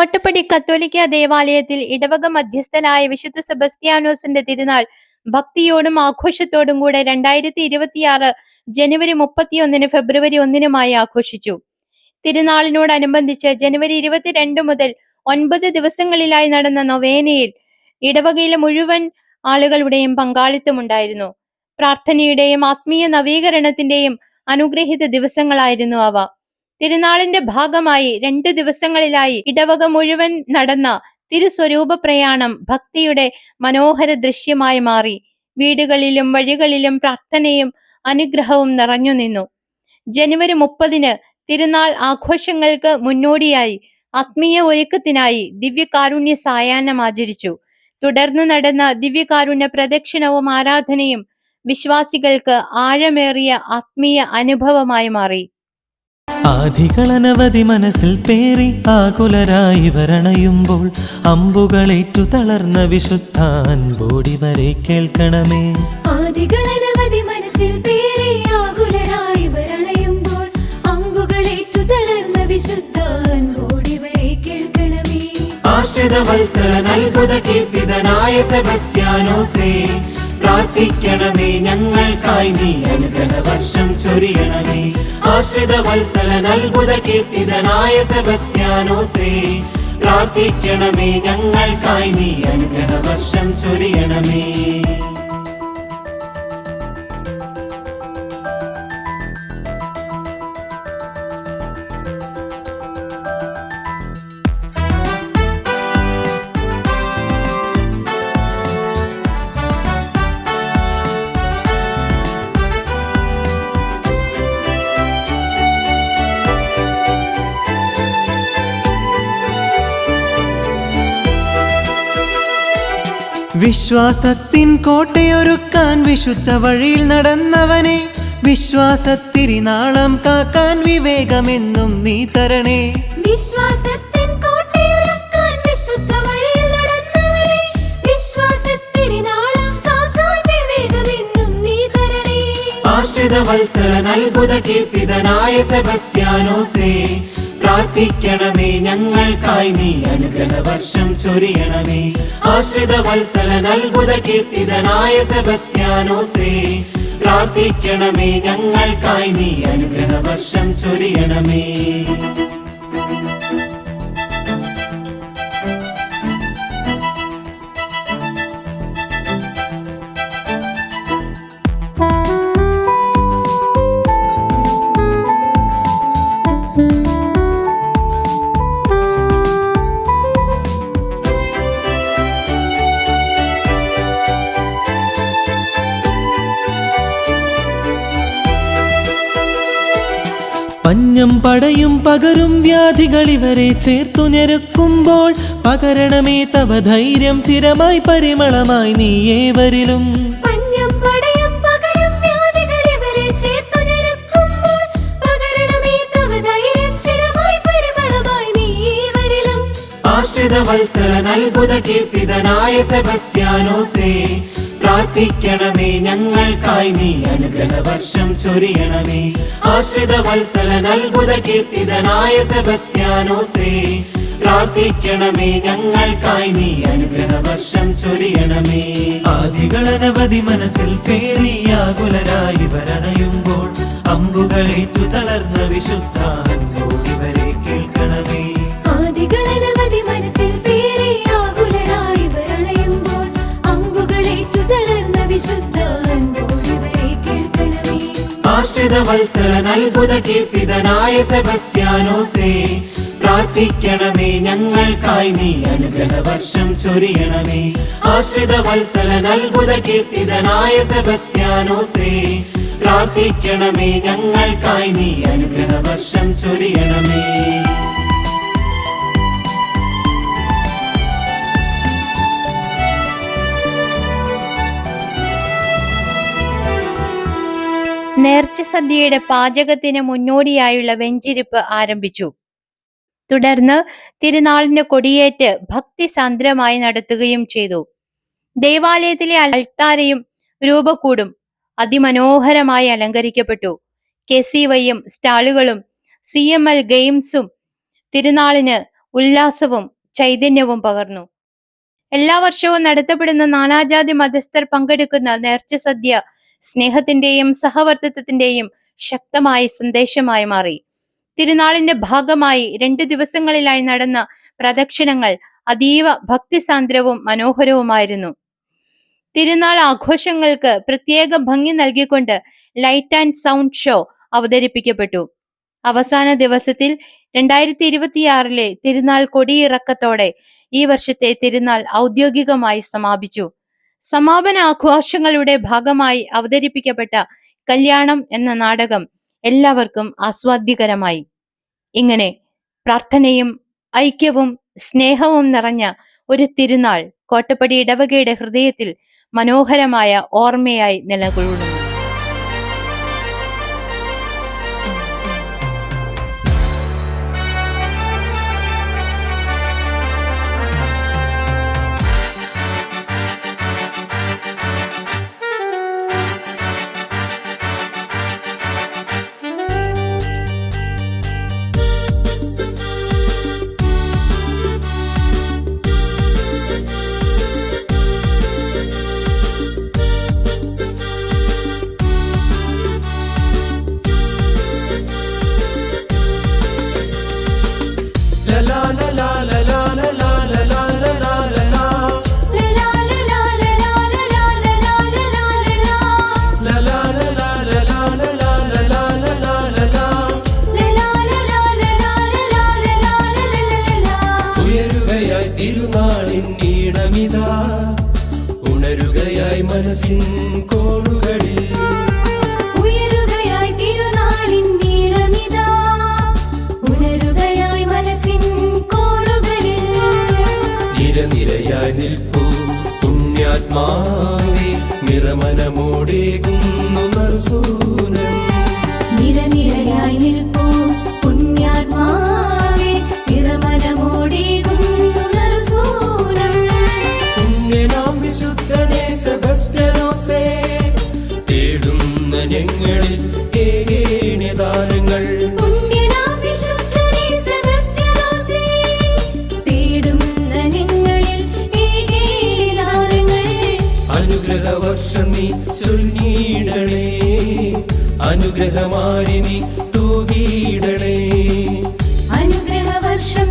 കോട്ടപ്പടി കത്തോലിക്ക ദേവാലയത്തിൽ ഇടവക മധ്യസ്ഥനായ വിശുദ്ധ സെബസ്ത്യാനോസിന്റെ തിരുനാൾ ഭക്തിയോടും ആഘോഷത്തോടും കൂടെ രണ്ടായിരത്തി ഇരുപത്തിയാറ് ജനുവരി മുപ്പത്തിയൊന്നിന് ഫെബ്രുവരി ഒന്നിനുമായി ആഘോഷിച്ചു. തിരുനാളിനോടനുബന്ധിച്ച് ജനുവരി ഇരുപത്തിരണ്ട് മുതൽ ഒൻപത് ദിവസങ്ങളിലായി നടന്ന നൊവേനയിൽ ഇടവകയിലെ മുഴുവൻ ആളുകളുടെയും പങ്കാളിത്തമുണ്ടായിരുന്നു പ്രാർത്ഥനയുടെയും ആത്മീയ നവീകരണത്തിന്റെയും അനുഗ്രഹിത ദിവസങ്ങളായിരുന്നു അവ. തിരുനാളിന്റെ ഭാഗമായി രണ്ട് ദിവസങ്ങളിലായി ഇടവക മുഴുവൻ നടന്ന തിരുസ്വരൂപ പ്രയാണം ഭക്തിയുടെ മനോഹര ദൃശ്യമായി മാറി. വീടുകളിലും വഴികളിലും പ്രാർത്ഥനയും അനുഗ്രഹവും നിറഞ്ഞു നിന്നു. ജനുവരി മുപ്പതിന് തിരുനാൾ ആഘോഷങ്ങൾക്ക് മുന്നോടിയായി ആത്മീയ ഒരുക്കത്തിനായി ദിവ്യകാരുണ്യ സായാഹ്നം ആചരിച്ചു. തുടർന്ന് നടന്ന ദിവ്യകാരുണ്യ പ്രദക്ഷിണവും ആരാധനയും വിശ്വാസികൾക്ക് ആഴമേറിയ ആത്മീയ അനുഭവമായി മാറി. ആധികളനവധി മനസ്സിൽ പേറി ആകുലരായി വരണയുമ്പോൾ അമ്പുകളേറ്റു തളർന്ന വിശുദ്ധാൻ ബോഡി വരെ കേൾക്കണമേ. ആധികളനവധി മനസ്സിൽ പേറി ആകുലരായി വരണയുമ്പോൾ അമ്പുകളേറ്റു തളർന്ന വിശുദ്ധാൻ ബോടി വരെ കേൾക്കണമേ. ആശ്രിത വത്സല അത്ഭുത കീർത്തിതനായ സെബസ്ത്യാനോസേ പ്രാർത്ഥിക്കണമേ ഞങ്ങൾക്കായി നീ അനുഗ്രഹ വർഷം ചൊരിയണമേ. ആശ്രിത വത്സരൻ അത്ഭുത കീർത്തിതനായ സെബസ്ത്യാനോസേ പ്രാർത്ഥിക്കണമേ ഞങ്ങൾക്കായി നീ അനുഗ്രഹ വർഷം ചൊരിയണമേ. വിശ്വാസത്തിൻ കോട്ടയൊരുക്കാൻ വിശുദ്ധ വഴിയിൽ നടന്നവനെ വിശ്വാസത്തിരിനാളം കാക്കാൻ വിവേകമെന്നും നീ തരണേ. വിശ്വാസത്തിൻ കോട്ടയൊരുക്കാൻ വിശുദ്ധ വഴിയിൽ നടന്നവനെ വിശ്വാസത്തിരിനാളം കാക്കാൻ വിവേകമെന്നും നീ തരണേ. ആശ്രിത വത്സരൻ അത്ഭുത കീർത്തിതനായ സെബസ്ത്യാനോസേ പ്രാർത്ഥിക്കണമേ ഞങ്ങൾക്കായി നീ അനുഗ്രഹ വർഷം ചൊരിയണമേ. ആശ്രിത വത്സല നൽകുത കീർത്തിതനായ സെബസ്ത്യാനോസേ പ്രാർത്ഥിക്കണമേ ഞങ്ങൾക്കായി നീ അനുഗ്രഹ വർഷം ചൊരിയണമേ. പഞ്ഞം പടയും പകരും വ്യാധികൾ ഇവരെ ചേർത്തു ഞെരുക്കുമ്പോൾ പകരണമേ തവ ധൈര്യം ചിരമായി പരിമളമായി നീ ഏവരിലും. പകരണമേ തവ ധൈര്യം ചിരമായി പരിമളമായി നീ ആശ്രിത വത്സരൻ അത്ഭുത കീർത്തിതനായ സെബസ്ത്യാനോസേ പ്രാർത്ഥിക്കണമേ ഞങ്ങൾക്കായി നീ അനുഗ്രഹ വർഷം ചൊരിയണമേ. ആശ്രിത വത്സരൻ നൽകുത കീർത്തിതനായ സെബസ്ത്യാനോസേ പ്രാർത്ഥിക്കണമേ ഞങ്ങൾക്കായി നീ അനുഗ്രഹ വർഷം ചൊരിയണമേ. ആദികളനവധി മനസ്സിൽ പേറിയാകുലരായി വരണയുമ്പോൾ അമ്പുകളേറ്റു തളർന്ന വിശുദ്ധാൻ ആശ്രിത വത്സരൻ അത്ഭുത കീർത്തിതനായ സെബസ്ത്യാനോസേ പ്രാർത്ഥിക്കണമേ ഞങ്ങൾക്കായി നീ അനുഗ്രഹ വർഷം ചൊരിയണമേ. ആശ്രിത വത്സരൻ അത്ഭുത കീർത്തിതനായ സെബസ്ത്യാനോസേ പ്രാർത്ഥിക്കണമേ ഞങ്ങൾക്കായി നീ അനുഗ്രഹ വർഷം ചൊരിയണമേ. നേർച്ച സദ്യയുടെ പാചകത്തിന് മുന്നോടിയായുള്ള വെഞ്ചിരിപ്പ് ആരംഭിച്ചു. തുടർന്ന് തിരുനാളിന്റെ കൊടിയേറ്റ് ഭക്തിസാന്ദ്രമായി നടത്തുകയും ചെയ്തു. ദേവാലയത്തിലെ അൾത്താരയും രൂപക്കൂടും അതിമനോഹരമായി അലങ്കരിക്കപ്പെട്ടു. കെ. സി. വൈയും സ്റ്റാളുകളും സി. എം. എൽ. ഗെയിംസും തിരുനാളിന് ഉല്ലാസവും ചൈതന്യവും പകർന്നു. എല്ലാ വർഷവും നടത്തപ്പെടുന്ന നാനാജാതി മതസ്ഥർ പങ്കെടുക്കുന്ന നേർച്ച സദ്യ സ്നേഹത്തിന്റെയും സഹവർത്തിത്വത്തിന്റെയും ശക്തമായ സന്ദേശമായി മാറി. തിരുനാളിന്റെ ഭാഗമായി രണ്ട് ദിവസങ്ങളിലായി നടന്ന പ്രദക്ഷിണങ്ങൾ അതീവ ഭക്തിസാന്ദ്രവും മനോഹരവുമായിരുന്നു. തിരുനാൾ ആഘോഷങ്ങൾക്ക് പ്രത്യേക ഭംഗി നൽകിക്കൊണ്ട് ലൈറ്റ് ആൻഡ് സൗണ്ട് ഷോ അവതരിപ്പിക്കപ്പെട്ടു. അവസാന ദിവസത്തിൽ രണ്ടായിരത്തി ഇരുപത്തിയാറിലെ തിരുനാൾ കൊടിയിറക്കത്തോടെ ഈ വർഷത്തെ തിരുനാൾ ഔദ്യോഗികമായി സമാപിച്ചു. സമാപന ആഘോഷങ്ങളുടെ ഭാഗമായി അവതരിപ്പിക്കപ്പെട്ട കല്യാണം എന്ന നാടകം എല്ലാവർക്കും ആസ്വാദ്യകരമായി. ഇങ്ങനെ പ്രാർത്ഥനയും ഐക്യവും സ്നേഹവും നിറഞ്ഞ ഒരു തിരുനാൾ കോട്ടപ്പടി ഇടവകയുടെ ഹൃദയത്തിൽ മനോഹരമായ ഓർമ്മയായി നിലകൊള്ളുന്നു. നിരനിരയായി നിൽപ്പൂ പുണ്യാത്മാവേ നിറമനമോടേകുന്നു നിരനിരയായി നിൽപ്പൂ ദോഷം നീ ചൊല്ലിയിടണേ. അനുഗ്രഹമായി നീ തൂകിയിടണേ. അനുഗ്രഹ വർഷം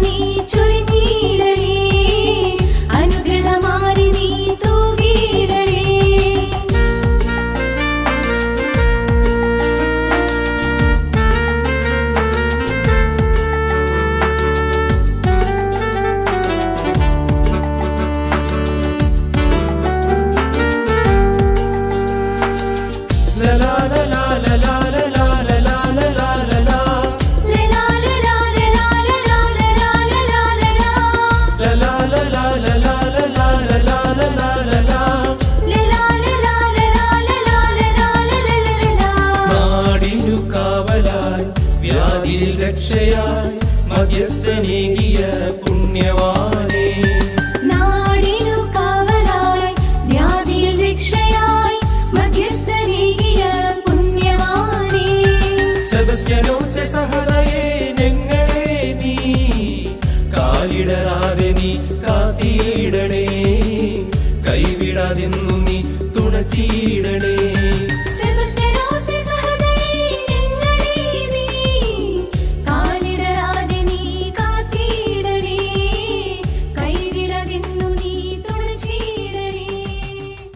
മധ്യസ്ഥനേകിയ പുണ്യവാനേ. നാടിനു നീ കാത്തിയിടണേ കൈവിടാതിന്നു